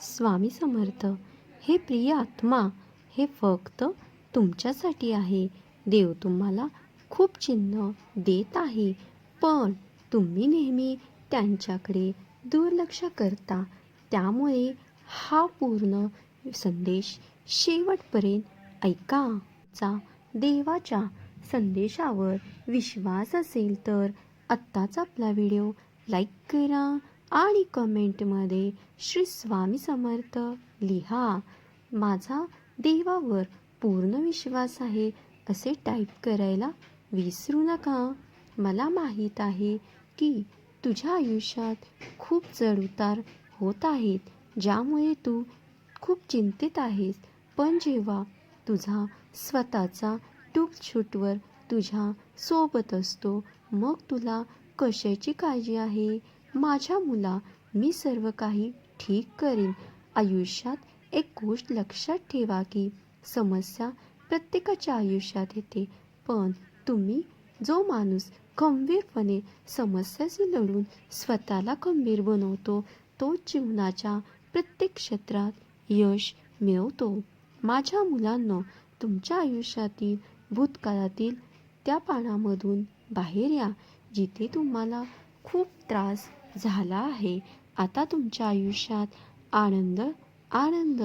स्वामी समर्थ हे प्रिय आत्मा हे फक्त तुमच्यासाठी आहे. देव तुम्हाला खूप चिन्ह देत आहे पण तुम्ही नेहमी त्यांच्याकडे दुर्लक्ष करता. त्यामुळे हा पूर्ण संदेश शेवटपर्यंत ऐका चा देवाच्या संदेशावर विश्वास असेल तर आत्ताच आपला व्हिडिओ लाईक करा. आणि कमेंटमध्ये श्री स्वामी समर्थ लिहा. माझा देवावर पूर्ण विश्वास आहे असे टाईप करायला विसरू नका. मला माहीत आहे की तुझ्या आयुष्यात खूप चढउतार होत आहेत ज्यामुळे तू खूप चिंतित आहेस. पण जेव्हा तुझा स्वतःचा टूपछूटवर तुझ्या सोबत असतो मग तुला कशाची काळजी आहे? माझ्या मुला मी सर्व काही ठीक करीन. आयुष्यात एक गोष्ट लक्षात ठेवा की समस्या प्रत्येकाच्या आयुष्यात येते. पण तुम्ही जो माणूस खंबीरपणे समस्याशी लढून स्वतःला खंबीर बनवतो तो जीवनाच्या प्रत्येक क्षेत्रात यश मिळवतो. माझ्या मुलांना तुमच्या आयुष्यातील भूतकाळातील त्या पानामधून बाहेर या जिथे तुम्हाला खूप त्रास झाला आहे. आता तुमच्या आयुष्यात आनंद आनंद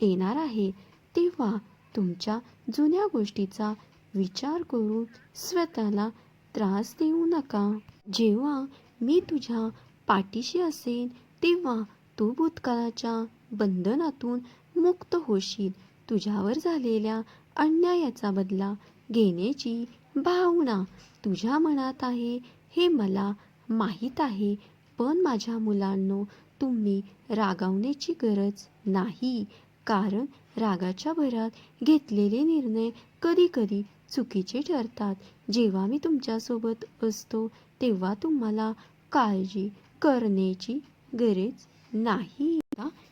येणार आहे. तेव्हा तुमच्या जुन्या गोष्टीचा विचार करून स्वतःला त्रास देऊ नका. जेव्हा मी तुझ्या पाठीशी असेन तेव्हा तू भूतकाळाच्या बंधनातून मुक्त होशील. तुझ्यावर झालेल्या अन्यायाचा बदला घेण्याची भावना तुझ्या मनात आहे हे मला माहीत आहे. पण माझ्या मुलांनो तुम्ही रागावण्याची गरज नाही. कारण रागाच्या भरात घेतलेले निर्णय कधीकधी चुकीचे ठरतात. जेव्हा मी तुमच्यासोबत असतो तेव्हा तुम्हाला काळजी करण्याची गरज नाही.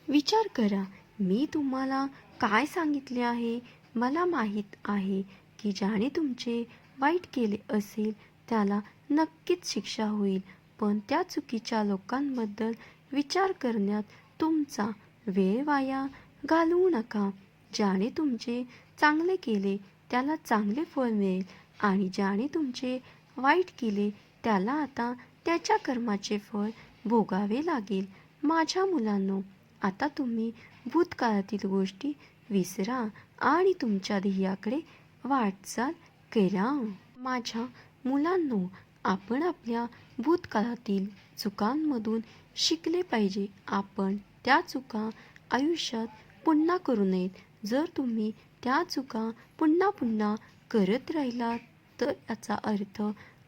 विचार करा मी तुम्हाला काय सांगितले आहे? मला माहीत आहे की ज्याने तुमचे वाईट केले असेल त्याला नक्कीच शिक्षा होईल. पण त्या चुकीच्या लोकांबद्दल विचार करण्यात तुमचा वेळ वाया घालवू नका. ज्याने तुमचे चांगले केले त्याला चांगले फळ मिळेल. आणि ज्याने तुमचे वाईट केले त्याला आता त्याच्या कर्माचे फळ भोगावे लागेल. माझ्या मुलांनो आता तुम्ही भूतकाळातील गोष्टी विसरा आणि तुमच्या ध्येयाकडे वाटचाल करा. माझ्या मुलांनो आपण आपल्या भूतकाळातील चुकांमधून शिकले पाहिजे. आपण त्या चुका आयुष्यात पुन्हा करू नयेत. जर तुम्ही त्या चुका पुन्हा पुन्हा करत राहिलात तर याचा अर्थ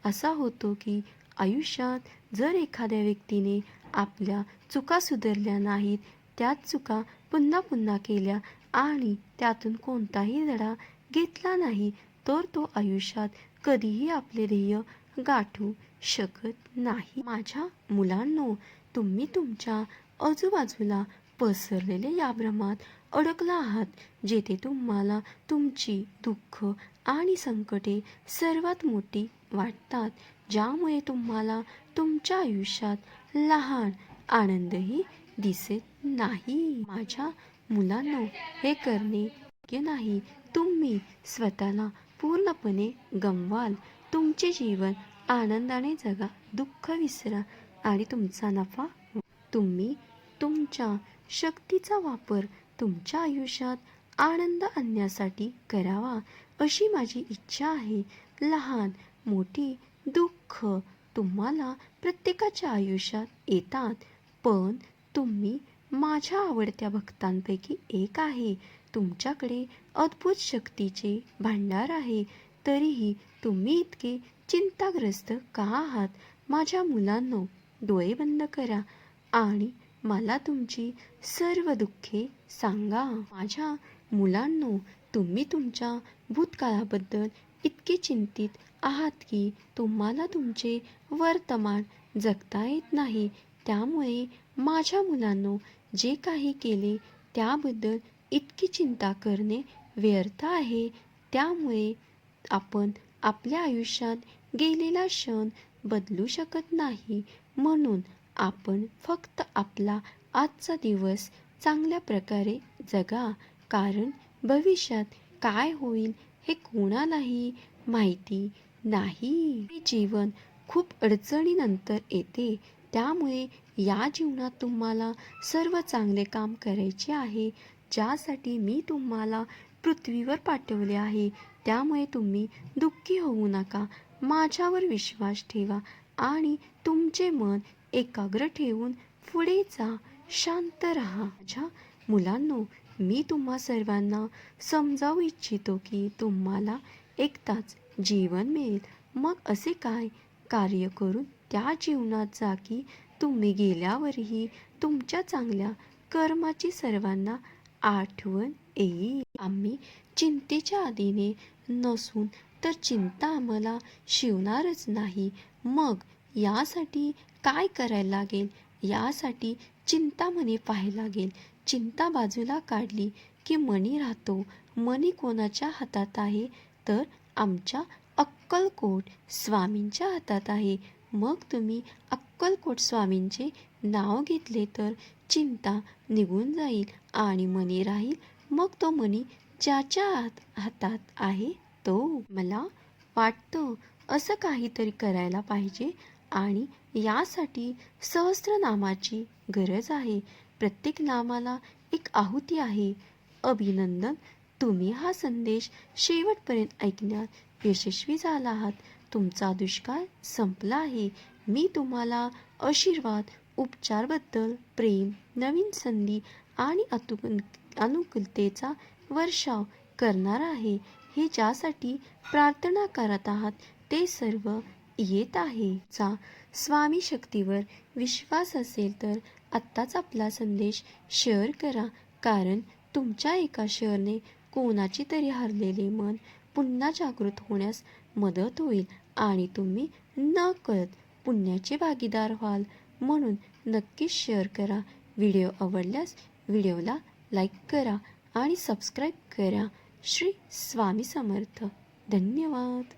असा होतो की आयुष्यात जर एखाद्या व्यक्तीने आपल्या चुका सुधारल्या नाहीत त्याच चुका पुन्हा पुन्हा केल्या आणि त्यातून कोणताही धडा घेतला नाही तर तो आयुष्यात कधीही आपले ध्येय गाठू शकत नाही. माझ्या मुलांनो तुम्ही तुमच्या आजूबाजूला पसरलेले या भ्रमात अडकला आहात जेथे तुम्हाला तुमची दुःख आणि संकटे सर्वात मोठी वाटतात ज्यामुळे तुम्हाला तुमच्या आयुष्यात लहान आनंदही दिसत नाही. माझ्या मुलांनो हे करणे योग्य नाही. तुम्ही स्वतःला पूर्णपणे गमवाल. तुमचे जीवन आनंदाने जगा दुःख विसरा आणि तुमचा नफा हो. तुम्ही तुमच्या शक्तीचा वापर तुमच्या आयुष्यात आनंद आणण्यासाठी करावा अशी माझी इच्छा आहे. लहान मोठी दुःख तुम्हाला प्रत्येकाच्या आयुष्यात येतात पण तुम्ही माझ्या आवडत्या भक्तांपैकी एक आहे. तुमच्याकडे अद्भुत शक्तीचे भांडार आहे तरीही तुम्ही इतके चिंताग्रस्त का आहात? माझ्या मुलांनो डोळे बंद करा आणि मला तुमची सर्व दुःखे सांगा. माझ्या मुलांनो तुम्ही तुमच्या भूतकाळाबद्दल इतके चिंतित आहात की तुम्हाला तुमचे वर्तमान जगता येत नाही. त्यामुळे माझ्या मुलांनो जे काही केले त्याबद्दल इतकी चिंता करणे व्यर्थ आहे. त्यामुळे आपण आपल्या आयुष्यात गेलेला क्षण बदलू शकत नाही म्हणून आपण फक्त आपला आजचा दिवस चांगल्या प्रकारे जगा. कारण भविष्यात काय होईल हे कोणालाही माहिती नाही. जीवन खूप अडचणीनंतर येते. त्यामुळे या जीवनात तुम्हाला सर्व चांगले काम करायचे आहे. ज्यासाठी मी तुम्हाला पृथ्वीवर पाठवले आहे त्यामुळे तुम्ही दुःखी होऊ नका. माझ्यावर विश्वास ठेवा आणि तुमचे मन एकाग्र ठेवून पुढे जा. शांत राहा. माझ्या मुलांनो मी तुम्हा सर्वांना समजावू इच्छितो की तुम्हाला एकदाच जीवन मिळेल. मग असे काय? कार्य करून त्या जीवनात जा की तुम्ही गेल्यावरही तुमच्या चांगल्या कर्माची सर्वांना आठवण येईल आम्ही चिंतेच्या आधीने नसून तर चिंता आम्हाला शिवणारच नाही. मग यासाठी काय करायला लागेल? यासाठी चिंतामणी पाहायला लागेल. चिंता बाजूला काढली की मणी राहतो. मणी कोणाच्या हातात आहे? तर आमच्या अक्कलकोट स्वामींच्या हातात आहे. मग तुम्ही अक्कलकोट स्वामींचे नाव घेतले तर चिंता निघून जाईल आणि मनी राहील. मग तो मनी ज्याच्या हात हातात आहे तो मला वाटतं. असं काहीतरी करायला पाहिजे आणि यासाठी सहस्त्रनामाची गरज आहे. प्रत्येक नामाला एक आहुती आहे. अभिनंदन. तुम्ही हा संदेश शेवटपर्यंत ऐकण्यात यशस्वी झाला आहात तुमचा दुष्काळ संपला आहे. मी तुम्हाला आशीर्वाद उपचारबद्दल प्रेम नवीन संधी आणि अतुक अनुकूलतेचा वर्षाव करणार आहे हे ज्यासाठी प्रार्थना करत आहात ते सर्व येत आहे. चा स्वामी शक्तीवर विश्वास असेल तर आत्ताच आपला संदेश शेअर करा कारण तुमच्या एका शेअरने कोणाची तरी हरलेले मन पुन्हा जागृत होण्यास मदत होईल आणि तुम्ही न कळत पुण्याचे भागीदार व्हाल म्हणून नक्कीच शेअर करा. व्हिडिओ आवडल्यास व्हिडिओला लाईक करा आणि सबस्क्राईब करा. श्री स्वामी समर्थ. धन्यवाद.